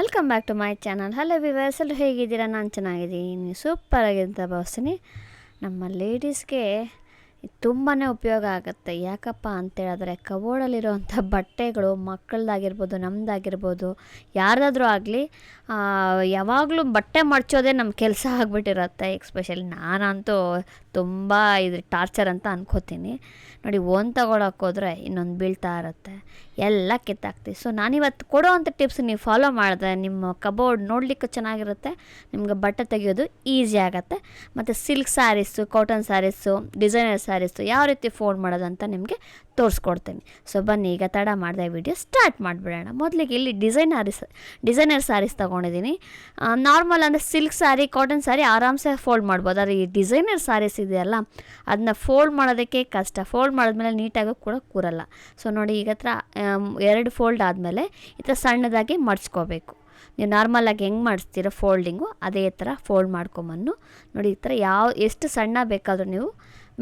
Welcome back to my channel hello viewers ಎಲ್ಲರೂ ಹೇಗಿದ್ದೀರಾ? ನಾನು ಚೆನ್ನಾಗಿದ್ದೀನಿ. ಸೂಪರ್ ಆಗಿಂತ ಭಾವಿಸ್ತೀನಿ. ನಮ್ಮ ಲೇಡೀಸ್ಗೆ ತುಂಬಾ ಉಪಯೋಗ ಆಗುತ್ತೆ. ಯಾಕಪ್ಪ ಅಂತೇಳಿದ್ರೆ ಕಬೋರ್ಡಲ್ಲಿರುವಂಥ ಬಟ್ಟೆಗಳು ಮಕ್ಕಳದಾಗಿರ್ಬೋದು ನಮ್ಮದಾಗಿರ್ಬೋದು ಯಾರ್ದಾದ್ರೂ ಆಗಲಿ ಯಾವಾಗಲೂ ಬಟ್ಟೆ ಮಡ್ಚೋದೇ ನಮ್ಮ ಕೆಲಸ ಆಗಿಬಿಟ್ಟಿರುತ್ತೆ. ಎಕ್ಸ್ಪೆಷಲಿ ನಾನಂತೂ ತುಂಬ ಇದು ಟಾರ್ಚರ್ ಅಂತ ಅನ್ಕೋತೀನಿ. ನೋಡಿ, ಓನ್ ತಗೊಳಕ್ಕೆ ಇನ್ನೊಂದು ಬೀಳ್ತಾ ಇರುತ್ತೆ. ಎಲ್ಲ ಕಿತ್ತಾಕ್ತೀವಿ ಸೊ, ನಾನಿವತ್ತು ಕೊಡೋ ಅಂಥ ಟಿಪ್ಸ್ ನೀವು ಫಾಲೋ ಮಾಡಿದ್ರೆ ನಿಮ್ಮ ಕಬೋರ್ಡ್ ನೋಡಲಿಕ್ಕೂ ಚೆನ್ನಾಗಿರುತ್ತೆ, ನಿಮ್ಗೆ ಬಟ್ಟೆ ತೆಗೆಯೋದು ಈಸಿ ಆಗುತ್ತೆ. ಮತ್ತು silk sarees, cotton sarees, designer sarees ಯಾವ ರೀತಿ ಫೋಲ್ಡ್ ಮಾಡೋದಂತ ನಿಮಗೆ ತೋರಿಸ್ಕೊಡ್ತೀನಿ. ಸೊ ಬನ್ನಿ, ಈಗ ತಡ ಮಾಡಿದೆ ವಿಡಿಯೋ ಸ್ಟಾರ್ಟ್ ಮಾಡಿಬಿಡೋಣ. ಮೊದಲಿಗೆ ಇಲ್ಲಿ ಡಿಸೈನರ್ ಡಿಸೈನರ್ ಸ್ಯಾರೀಸ್ ತೊಗೊಂಡಿದ್ದೀನಿ. ನಾರ್ಮಲ್ ಅಂದರೆ ಸಿಲ್ಕ್ ಸ್ಯಾರಿ ಕಾಟನ್ ಸ್ಯಾರಿ ಆರಾಮ್ಸೆ ಫೋಲ್ಡ್ ಮಾಡ್ಬೋದು. ಆದರೆ ಈ ಡಿಸೈನರ್ ಸ್ಯಾರೀಸ್ ಇದೆಯಲ್ಲ ಅದನ್ನ ಫೋಲ್ಡ್ ಮಾಡೋದಕ್ಕೆ ಕಷ್ಟ. ಫೋಲ್ಡ್ ಮಾಡಿದ್ಮೇಲೆ ನೀಟಾಗಿ ಕೂಡ ಕೂರಲ್ಲ. ಸೊ ನೋಡಿ ಈಗ ಹತ್ರ ಎರಡು ಫೋಲ್ಡ್ ಆದಮೇಲೆ ಈ ಥರ ಸಣ್ಣದಾಗಿ ಮಡ್ಚ್ಕೋಬೇಕು. ನೀವು ನಾರ್ಮಲಾಗಿ ಹೆಂಗೆ ಮಾಡಿಸ್ತೀರೋ ಫೋಲ್ಡಿಂಗು ಅದೇ ಥರ ಫೋಲ್ಡ್ ಮಾಡ್ಕೊಂಬನ್ನು. ನೋಡಿ ಈ ಥರ ಯಾವ, ಎಷ್ಟು ಸಣ್ಣ ಬೇಕಾದರೂ ನೀವು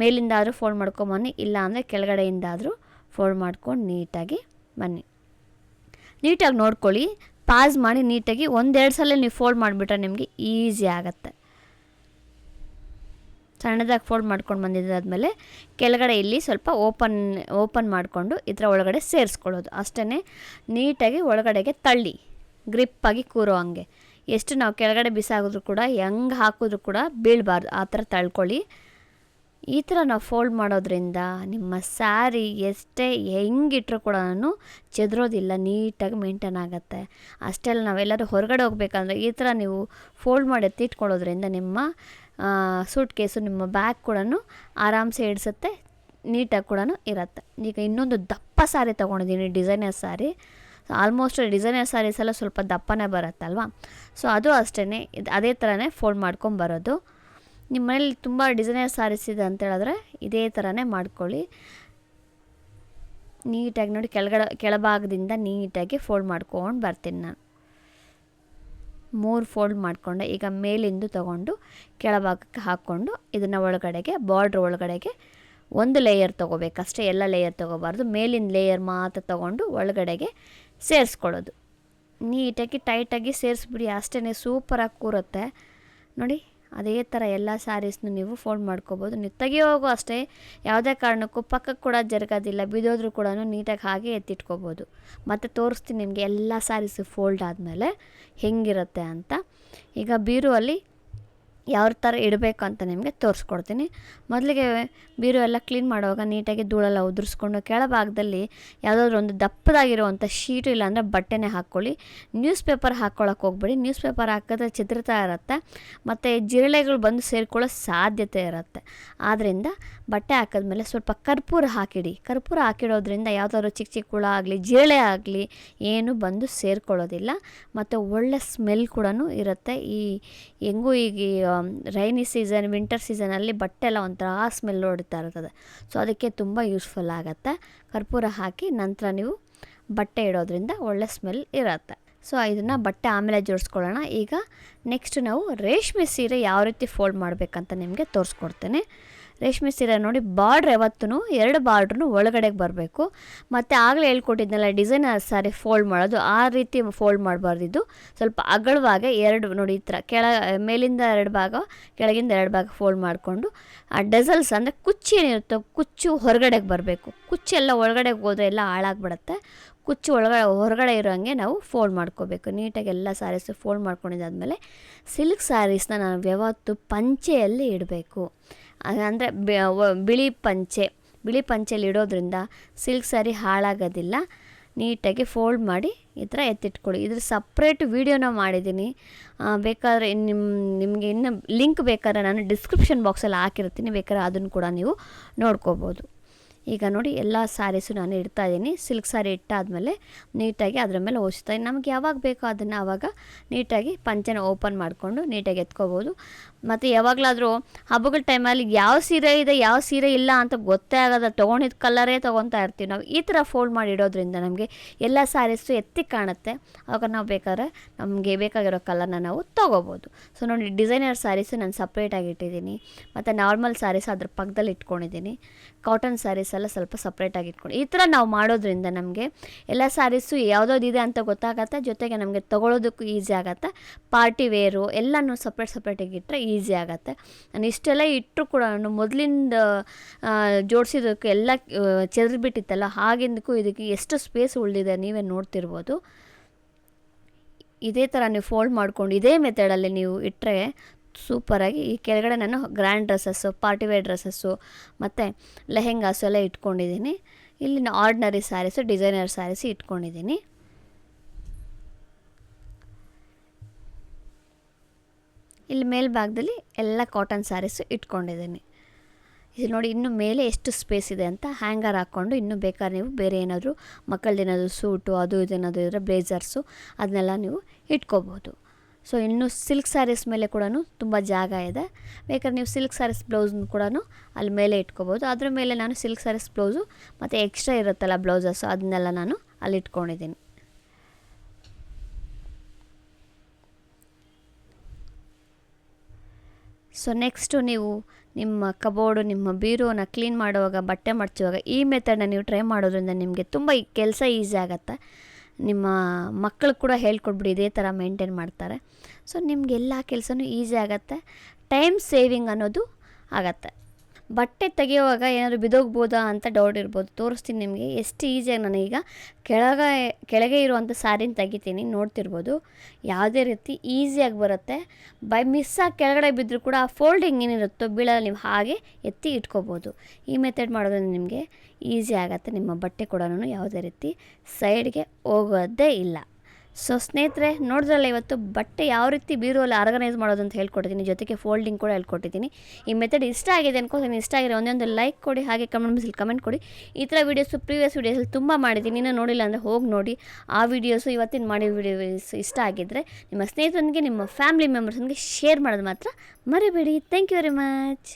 ಮೇಲಿಂದಾದರೂ ಫೋಲ್ಡ್ ಮಾಡ್ಕೊಂಬನ್ನಿ ಇಲ್ಲ ಅಂದರೆ ಕೆಳಗಡೆಯಿಂದಾದರೂ ಫೋಲ್ಡ್ ಮಾಡ್ಕೊಂಡು ನೀಟಾಗಿ ಬನ್ನಿ. ನೀಟಾಗಿ ನೋಡ್ಕೊಳ್ಳಿ. ಪಾಸ್ ಮಾಡಿ ನೀಟಾಗಿ ಒಂದೆರಡು ಸಲ ನೀವು ಫೋಲ್ಡ್ ಮಾಡಿಬಿಟ್ರೆ ನಿಮಗೆ ಈಸಿ ಆಗುತ್ತೆ. ಸಣ್ಣದಾಗಿ ಫೋಲ್ಡ್ ಮಾಡ್ಕೊಂಡು ಬಂದಿದ್ದಾದಮೇಲೆ ಕೆಳಗಡೆ ಇಲ್ಲಿ ಸ್ವಲ್ಪ ಓಪನ್ ಓಪನ್ ಮಾಡಿಕೊಂಡು ಇದರ ಒಳಗಡೆ ಸೇರಿಸ್ಕೊಳ್ಳೋದು. ಅಷ್ಟೇ ನೀಟಾಗಿ ಒಳಗಡೆಗೆ ತಳ್ಳಿ. ಗ್ರಿಪ್ಪಾಗಿ ಕೂರೋ ಹಂಗೆ. ಎಷ್ಟು ನಾವು ಕೆಳಗಡೆ ಬಿಸಾಕಿದ್ರು ಕೂಡ, ಹೆಂಗೆ ಹಾಕಿದ್ರು ಕೂಡ ಬೀಳಬಾರ್ದು. ಆ ಥರ ತಳ್ಕೊಳ್ಳಿ. ಈ ಥರ ನಾವು ಫೋಲ್ಡ್ ಮಾಡೋದ್ರಿಂದ ನಿಮ್ಮ ಸ್ಯಾರಿ ಎಷ್ಟೇ ಹೆಂಗಿಟ್ರೂ ಕೂಡ ನಾನು ಚೆದರೋದಿಲ್ಲ, ನೀಟಾಗಿ ಮೇಂಟೈನ್ ಆಗುತ್ತೆ. ಅಷ್ಟೆಲ್ಲ ನಾವೆಲ್ಲರೂ ಹೊರಗಡೆ ಹೋಗ್ಬೇಕಂದ್ರೆ ಈ ಥರ ನೀವು ಫೋಲ್ಡ್ ಮಾಡಿ ಎತ್ತಿಟ್ಕೊಳ್ಳೋದ್ರಿಂದ ನಿಮ್ಮ ಸೂಟ್ ಕೇಸು ನಿಮ್ಮ ಬ್ಯಾಗ್ ಕೂಡ ಆರಾಮ್ಸೆ ಇಡಿಸುತ್ತೆ ನೀಟಾಗಿ ಕೂಡ ಇರುತ್ತೆ. ಈಗ ಇನ್ನೊಂದು ದಪ್ಪ ಸ್ಯಾರಿ ತೊಗೊಂಡಿದ್ದೀನಿ, designer saree. Almost designer sarees ಎಲ್ಲ ಸ್ವಲ್ಪ ದಪ್ಪನೇ ಬರುತ್ತಲ್ವ? ಸೊ ಅದು ಅಷ್ಟೇ ಇದು ಅದೇ ಥರನೇ ಫೋಲ್ಡ್ ಮಾಡ್ಕೊಂಬರೋದು ನಿಮ್ಮ ಮನೇಲಿ ತುಂಬ ಡಿಸೈನರ್ ಸ್ಯಾರೀಸ್ ಇದೆ ಅಂತ ಹೇಳಿದ್ರೆ ಇದೇ ಥರನೇ ಮಾಡ್ಕೊಳ್ಳಿ. ನೀಟಾಗಿ ನೋಡಿ ಕೆಳಗಡೆ, ಕೆಳಭಾಗದಿಂದ ನೀಟಾಗಿ ಫೋಲ್ಡ್ ಮಾಡ್ಕೊಂಡು ಬರ್ತೀನಿ ನಾನು. ಮೂರು ಫೋಲ್ಡ್ ಮಾಡಿಕೊಂಡೆ. ಈಗ ಮೇಲಿಂದು ತಗೊಂಡು ಕೆಳಭಾಗಕ್ಕೆ ಹಾಕ್ಕೊಂಡು ಇದನ್ನು ಒಳಗಡೆಗೆ ಬಾರ್ಡ್ರ್ ಒಳಗಡೆಗೆ ಒಂದು ಲೇಯರ್ ತೊಗೋಬೇಕಷ್ಟೇ. ಎಲ್ಲ ಲೇಯರ್ ತೊಗೋಬಾರ್ದು. ಮೇಲಿನ ಲೇಯರ್ ಮಾತ್ರ ತೊಗೊಂಡು ಒಳಗಡೆಗೆ ಸೇರಿಸ್ಕೊಳ್ಳೋದು. ನೀಟಾಗಿ, ಟೈಟಾಗಿ ಸೇರಿಸ್ಬಿಡಿ. ಅಷ್ಟೇ ಸೂಪರಾಗಿ ಕೂರುತ್ತೆ. ನೋಡಿ, ಅದೇ ಥರ ಎಲ್ಲ ಸ್ಯಾರೀಸ್ನು ನೀವು ಫೋಲ್ಡ್ ಮಾಡ್ಕೋಬೋದು. ನೀವು ತೆಗಿಯೋವಾಗೂ ಅಷ್ಟೇ, ಯಾವುದೇ ಕಾರಣಕ್ಕೂ ಪಕ್ಕಕ್ಕೆ ಕೂಡ ಜರುಗೋದಿಲ್ಲ. ಬಿದ್ದೋದ್ರೂ ಕೂಡ ನೀಟಾಗಿ ಹಾಗೆ ಎತ್ತಿಟ್ಕೋಬೋದು. ಮತ್ತು ತೋರಿಸ್ತೀನಿ ನಿಮಗೆ ಎಲ್ಲ ಸ್ಯಾರೀಸು ಫೋಲ್ಡ್ ಆದಮೇಲೆ ಹೆಂಗಿರುತ್ತೆ ಅಂತ. ಈಗ ಬೀರುವಲ್ಲಿ ಯಾವ ಥರ ಇಡಬೇಕು ಅಂತ ನಿಮಗೆ ತೋರಿಸ್ಕೊಡ್ತೀನಿ. ಮೊದಲಿಗೆ ಬೀರು ಎಲ್ಲ ಕ್ಲೀನ್ ಮಾಡುವಾಗ ನೀಟಾಗಿ ಧೂಳೆಲ್ಲ ಉದುರಿಸ್ಕೊಂಡು ಕೆಳಭಾಗದಲ್ಲಿ ಯಾವುದಾದ್ರೂ ಒಂದು ದಪ್ಪದಾಗಿರುವಂಥ ಶೀಟು ಇಲ್ಲಾಂದರೆ ಬಟ್ಟೆನೇ ಹಾಕ್ಕೊಳ್ಳಿ. ನ್ಯೂಸ್ ಪೇಪರ್ ಹಾಕ್ಕೊಳ್ಳೋಕೆ ಹೋಗ್ಬೇಡಿ. ನ್ಯೂಸ್ ಪೇಪರ್ ಹಾಕಿದ್ರೆ ಚಿತ್ರತಾ ಇರುತ್ತೆ. ಮತ್ತು ಜಿರಳೆಗಳು ಬಂದು ಸೇರಿಕೊಳ್ಳೋ ಸಾಧ್ಯತೆ ಇರುತ್ತೆ. ಆದ್ದರಿಂದ ಬಟ್ಟೆ ಹಾಕಿದ್ಮೇಲೆ ಸ್ವಲ್ಪ ಕರ್ಪೂರ ಹಾಕಿಡಿ. ಕರ್ಪೂರ ಹಾಕಿಡೋದ್ರಿಂದ ಯಾವುದಾದ್ರು ಚಿಕ್ಕ ಚಿಕ್ಕ ಹುಳ ಆಗಲಿ, ಜಿರಳೆ ಆಗಲಿ ಏನು ಬಂದು ಸೇರಿಕೊಳ್ಳೋದಿಲ್ಲ. ಮತ್ತು ಒಳ್ಳೆ ಸ್ಮೆಲ್ ಕೂಡ ಇರುತ್ತೆ. ಈ, ಹೆಂಗೂ ಈಗ ರೈನಿ ಸೀಸನ್ ವಿಂಟರ್ ಸೀಸನಲ್ಲಿ ಬಟ್ಟೆ ಎಲ್ಲ ಒಂಥರ ಸ್ಮೆಲ್ ಹೊಡಿತಾ ಇರ್ತದೆ. ಸೊ ಅದಕ್ಕೆ ತುಂಬ ಯೂಸ್ಫುಲ್ ಆಗುತ್ತೆ. ಕರ್ಪೂರ ಹಾಕಿ ನಂತರ ನೀವು ಬಟ್ಟೆ ಇಡೋದ್ರಿಂದ ಒಳ್ಳೆ ಸ್ಮೆಲ್ ಇರುತ್ತೆ. ಸೊ ಇದನ್ನು ಬಟ್ಟೆ ಆಮೇಲೆ ಜೋಡಿಸ್ಕೊಳ್ಳೋಣ. ಈಗ ನೆಕ್ಸ್ಟ್ ನಾವು ರೇಷ್ಮೆ ಸೀರೆ ಯಾವ ರೀತಿ ಫೋಲ್ಡ್ ಮಾಡಬೇಕಂತ ನಿಮಗೆ ತೋರಿಸ್ಕೊಡ್ತೇನೆ. ರೇಷ್ಮೆ ಸೀರೆ ನೋಡಿ ಬಾರ್ಡ್ರ್ ಯಾವತ್ತೂ ಎರಡು ಬಾರ್ಡ್ರೂ ಒಳಗಡೆಗೆ ಬರಬೇಕು. ಮತ್ತು ಆಗಲೇ ಹೇಳ್ಕೊಟ್ಟಿದ್ನಲ್ಲ, ಡಿಸೈನರ್ ಸ್ಯಾರಿ ಫೋಲ್ಡ್ ಮಾಡೋದು, ಆ ರೀತಿ ಫೋಲ್ಡ್ ಮಾಡಬಾರ್ದಿದ್ದು. ಸ್ವಲ್ಪ ಅಗಲವಾಗಿ ಎರಡು, ನೋಡಿ ಈ ಥರ, ಕೆಳ, ಮೇಲಿಂದ ಎರಡು ಭಾಗ, ಕೆಳಗಿಂದ ಎರಡು ಭಾಗ ಫೋಲ್ಡ್ ಮಾಡಿಕೊಂಡು, ಆ ಡೆಸಲ್ಸ್ ಅಂದರೆ ಕುಚ್ಚು ಏನಿರುತ್ತೋ, ಕುಚ್ಚು ಹೊರಗಡೆಗೆ ಬರಬೇಕು. ಕುಚ್ಚು ಎಲ್ಲ ಒಳಗಡೆಗೆ ಹೋದರೆ ಎಲ್ಲ ಹಾಳಾಗ್ಬಿಡುತ್ತೆ. ಕುಚ್ಚು ಒಳಗಡೆ, ಹೊರಗಡೆ ಇರೋಂಗೆ ನಾವು ಫೋಲ್ಡ್ ಮಾಡ್ಕೋಬೇಕು. ನೀಟಾಗಿ ಎಲ್ಲ ಸ್ಯಾರೀಸು ಫೋಲ್ಡ್ ಮಾಡ್ಕೊಂಡಿದ್ದಾದಮೇಲೆ, ಸಿಲ್ಕ್ ಸ್ಯಾರೀಸ್ನ ನಾವು ಯಾವತ್ತು ಪಂಚೆಯಲ್ಲಿ ಇಡಬೇಕು. ಅಂದರೆ ಬಿಳಿ ಪಂಚೆ. ಬಿಳಿ ಪಂಚೆಲಿ ಇಡೋದ್ರಿಂದ ಸಿಲ್ಕ್ ಸ್ಯಾರಿ ಹಾಳಾಗೋದಿಲ್ಲ. ನೀಟಾಗಿ ಫೋಲ್ಡ್ ಮಾಡಿ ಈ ಥರ ಎತ್ತಿಟ್ಕೊಳ್ಳಿ. ಇದ್ರ ಸಪ್ರೇಟ್ ವೀಡಿಯೋನ ಮಾಡಿದ್ದೀನಿ. ಬೇಕಾದರೆ ನಿಮ್ಮ ನಿಮಗೆ ಇನ್ನು ಲಿಂಕ್ ಬೇಕಾದ್ರೆ ನಾನು ಡಿಸ್ಕ್ರಿಪ್ಷನ್ ಬಾಕ್ಸಲ್ಲಿ ಹಾಕಿರ್ತೀನಿ. ಬೇಕಾದ್ರೆ ಅದನ್ನು ಕೂಡ ನೀವು ನೋಡ್ಕೋಬೋದು. ಈಗ ನೋಡಿ, ಎಲ್ಲ ಸ್ಯಾರೀಸು ನಾನು ಇಡ್ತಾ ಇದ್ದೀನಿ. ಸಿಲ್ಕ್ ಸ್ಯಾರಿ ಇಟ್ಟಾದಮೇಲೆ ನೀಟಾಗಿ ಅದರ ಮೇಲೆ ಓದಿಸ್ತಾ ನಮಗೆ ಯಾವಾಗ ಬೇಕೋ ಅದನ್ನು ಆವಾಗ ನೀಟಾಗಿ ಪಂಚೆನ ಓಪನ್ ಮಾಡಿಕೊಂಡು ನೀಟಾಗಿ ಎತ್ಕೋಬೋದು. ಮತ್ತು ಯಾವಾಗಲಾದರೂ ಹಬ್ಬಗಳ ಟೈಮಲ್ಲಿ ಯಾವ ಸೀರೆ ಇದೆ, ಯಾವ ಸೀರೆ ಇಲ್ಲ ಅಂತ ಗೊತ್ತೇ ಆಗೋದ ತೊಗೊಂಡಿದ್ದ ಕಲರೇ ತೊಗೊತಾ ಇರ್ತೀವಿ ನಾವು. ಈ ಥರ ಫೋಲ್ಡ್ ಮಾಡಿ ಇಡೋದ್ರಿಂದ ನಮಗೆ ಎಲ್ಲ ಸ್ಯಾರೀಸು ಎತ್ತಿ ಕಾಣುತ್ತೆ. ಆವಾಗ ನಾವು ಬೇಕಾದ್ರೆ ನಮಗೆ ಬೇಕಾಗಿರೋ ಕಲರ್ನ ನಾವು ತೊಗೋಬೋದು. ಸೊ ನೋಡಿ ಡಿಸೈನರ್ ಸ್ಯಾರೀಸು ನಾನು ಸಪ್ರೇಟಾಗಿ ಇಟ್ಟಿದ್ದೀನಿ. ಮತ್ತು ನಾರ್ಮಲ್ ಸ್ಯಾರೀಸ್ ಅದ್ರ ಪಕ್ಕದಲ್ಲಿ ಇಟ್ಕೊಂಡಿದ್ದೀನಿ. ಕಾಟನ್ ಸ್ಯಾರೀಸ್ ಎಲ್ಲ ಸ್ವಲ್ಪ ಸಪ್ರೇಟಾಗಿ ಇಟ್ಕೊಂಡು ಈ ಥರ ನಾವು ಮಾಡೋದ್ರಿಂದ ನಮಗೆ ಎಲ್ಲ ಸ್ಯಾರೀಸು ಯಾವುದಾವ್ದಿದೆ ಅಂತ ಗೊತ್ತಾಗತ್ತೆ. ಜೊತೆಗೆ ನಮಗೆ ತೊಗೊಳೋದಕ್ಕೂ ಈಸಿ ಆಗುತ್ತೆ. ಪಾರ್ಟಿ ವೇರು ಎಲ್ಲನೂ ಸಪ್ರೇಟ್ ಸಪ್ರೇಟಾಗಿ ಇಟ್ಟರೆ ಈಸಿ ಆಗುತ್ತೆ. ನಾನು ಇಷ್ಟೆಲ್ಲ ಇಟ್ಟರು ಕೂಡ ನಾನು ಮೊದಲಿಂದ ಜೋಡಿಸಿದಕ್ಕೆ ಎಲ್ಲ ಚೆದರಿಬಿಟ್ಟಿತ್ತಲ್ಲ, ಹಾಗೆಂದಕ್ಕೂ ಇದಕ್ಕೆ ಎಷ್ಟು ಸ್ಪೇಸ್ ಉಳಿದಿದೆ ನೀವೇ ನೋಡ್ತಿರ್ಬೋದು. ಇದೇ ಥರ ನೀವು ಫೋಲ್ಡ್ ಮಾಡಿಕೊಂಡು ಇದೇ ಮೆಥಡಲ್ಲಿ ನೀವು ಇಟ್ಟರೆ ಸೂಪರಾಗಿ ಈ ಕೆಳಗಡೆ ನಾನು ಗ್ರ್ಯಾಂಡ್ ಡ್ರೆಸ್ಸಸ್ಸು ಪಾರ್ಟಿವೇರ್ ಡ್ರೆಸ್ಸಸ್ಸು ಮತ್ತು ಲೆಹೆಂಗಾಸು ಎಲ್ಲ ಇಟ್ಕೊಂಡಿದ್ದೀನಿ. ಇಲ್ಲಿ ಆರ್ಡ್ನರಿ ಸ್ಯಾರೀಸು ಡಿಸೈನರ್ ಸ್ಯಾರೀಸು ಇಟ್ಕೊಂಡಿದ್ದೀನಿ. ಇಲ್ಲಿ ಮೇಲ್ಭಾಗದಲ್ಲಿ ಎಲ್ಲ ಕಾಟನ್ ಸ್ಯಾರೀಸು ಇಟ್ಕೊಂಡಿದ್ದೀನಿ. ಇದು ನೋಡಿ ಇನ್ನು ಮೇಲೆ ಎಷ್ಟು ಸ್ಪೇಸ್ ಇದೆ ಅಂತ ಹ್ಯಾಂಗರ್ ಹಾಕ್ಕೊಂಡು ಇನ್ನೂ ಬೇಕಾದ್ರೆ ನೀವು ಬೇರೆ ಏನಾದರೂ ಮಕ್ಕಳದೇನಾದರೂ ಸೂಟು ಅದು ಇದು ಏನಾದರೂ ಇದ್ದರೆ ಬ್ಲೇಸರ್ಸು ಅದನ್ನೆಲ್ಲ ನೀವು ಇಟ್ಕೋಬೋದು. ಸೊ ಇನ್ನು ಸಿಲ್ಕ್ ಸ್ಯಾರೀಸ್ ಮೇಲೆ ಕೂಡ ತುಂಬ ಜಾಗ ಇದೆ. ಬೇಕಾದ್ರೆ ನೀವು ಸಿಲ್ಕ್ ಸ್ಯಾರೀಸ್ ಬ್ಲೌಸ್ನ ಕೂಡ ಅಲ್ಲಿ ಮೇಲೆ ಇಟ್ಕೋಬೋದು. ಅದ್ರ ಮೇಲೆ ನಾನು ಸಿಲ್ಕ್ ಸ್ಯಾರೀಸ್ ಬ್ಲೌಸು ಮತ್ತು ಎಕ್ಸ್ಟ್ರಾ ಇರುತ್ತಲ್ಲ ಬ್ಲೌಸಸ್ಸು ಅದನ್ನೆಲ್ಲ ನಾನು ಅಲ್ಲಿ ಇಟ್ಕೊಂಡಿದ್ದೀನಿ. ಸೊ ನೆಕ್ಸ್ಟು ನೀವು ನಿಮ್ಮ ಕಬೋರ್ಡು ನಿಮ್ಮ ಬೀರೋನ ಕ್ಲೀನ್ ಮಾಡುವಾಗ, ಬಟ್ಟೆ ಮಡಚುವಾಗ ಈ ಮೆಥಡನ್ನ ನೀವು ಟ್ರೈ ಮಾಡೋದ್ರಿಂದ ನಿಮಗೆ ತುಂಬ ಕೆಲಸ ಈಸಿ ಆಗುತ್ತೆ. ನಿಮ್ಮ ಮಕ್ಕಳು ಕೂಡ ಹೇಳ್ಕೊಡ್ಬಿಡಿ, ಇದೇ ಥರ ಮೇಂಟೈನ್ ಮಾಡ್ತಾರೆ. ಸೊ ನಿಮ್ಗೆ ಎಲ್ಲ ಕೆಲಸನೂ ಈಸಿ ಆಗುತ್ತೆ. ಟೈಮ್ ಸೇವಿಂಗ್ ಅನ್ನೋದು ಆಗತ್ತೆ. ಬಟ್ಟೆ ತೆಗೆಯುವಾಗ ಏನಾದರೂ ಬಿದೋಗ್ಬೋದಾ ಅಂತ ಡೌಟ್ ಇರ್ಬೋದು. ತೋರಿಸ್ತೀನಿ ನಿಮಗೆ. ಎಷ್ಟು ಈಸಿಯಾಗಿ ಈಗ ಕೆಳಗೆ ಕೆಳಗೆ ಇರುವಂಥ ಸ್ಯಾರಿನ ತೆಗಿತೀನಿ. ನೋಡ್ತಿರ್ಬೋದು. ಯಾವುದೇ ರೀತಿ ಈಸಿಯಾಗಿ ಬರುತ್ತೆ. ಬೈ ಮಿಸ್ಸಾಗಿ ಕೆಳಗಡೆ ಬಿದ್ದರೂ ಕೂಡ ಆ ಫೋಲ್ಡಿಂಗ್ ಏನಿರುತ್ತೋ ಬೀಳಲ್ಲ ನೀವು, ಹಾಗೆ ಎತ್ತಿ ಇಟ್ಕೋಬೋದು. ಈ ಮೆಥಡ್ ಮಾಡೋದ್ರಿಂದ ನಿಮಗೆ ಈಸಿ ಆಗುತ್ತೆ ನಿಮ್ಮ ಬಟ್ಟೆ ಕೂಡ ಯಾವುದೇ ರೀತಿ ಸೈಡ್ಗೆ ಹೋಗೋದೇ ಇಲ್ಲ. ಸೊ ಸ್ನೇಹಿತರೆ, ನೋಡಿದ್ರಲ್ಲ ಇವತ್ತು ಬಟ್ಟೆ ಯಾವ ರೀತಿ ಬೀರುವಲ್ಲಿ ಆರ್ಗನೈಸ್ ಮಾಡೋದು ಅಂತ ಹೇಳ್ಕೊಟ್ಟಿದ್ದೀನಿ. ಜೊತೆಗೆ ಫೋಲ್ಡಿಂಗ್ ಕೂಡ ಹೇಳ್ಕೊಟ್ಟಿದ್ದೀನಿ. ಈ ಮೆಥಡ್ ಇಷ್ಟ ಆಗಿದೆ ಅನ್ಕೋತೀನಿ ಇಷ್ಟ ಆಗಿದೆ ಒಂದೊಂದು ಲೈಕ್ ಕೊಡಿ, ಹಾಗೆ ಕಮೆಂಟ್ ಬಾಕ್ಸಲ್ಲಿ ಕಮೆಂಟ್ ಕೊಡಿ. ಈ ಥರ ವೀಡಿಯೋಸು ಪ್ರೀವಿಯಸ್ ವೀಡಿಯೋಸಲ್ಲಿ ತುಂಬ ಮಾಡಿದ್ದೀನಿ. ಇನ್ನೂ ನೋಡಿಲ್ಲ ಅಂದರೆ ಹೋಗಿ ನೋಡಿ. ಆ ವೀಡಿಯೋಸು ಇವತ್ತಿನ ಮಾಡಿದ ವೀಡಿಯೋಸ್ ಇಷ್ಟ ಆಗಿದ್ದರೆ ನಿಮ್ಮ ಸ್ನೇಹಿತರೊಂದಿಗೆ, ನಿಮ್ಮ ಫ್ಯಾಮಿಲಿ ಮೆಂಬರ್ಸೊಂದಿಗೆ ಶೇರ್ ಮಾಡೋದು ಮಾತ್ರ ಮರಿಬೇಡಿ. Thank you very much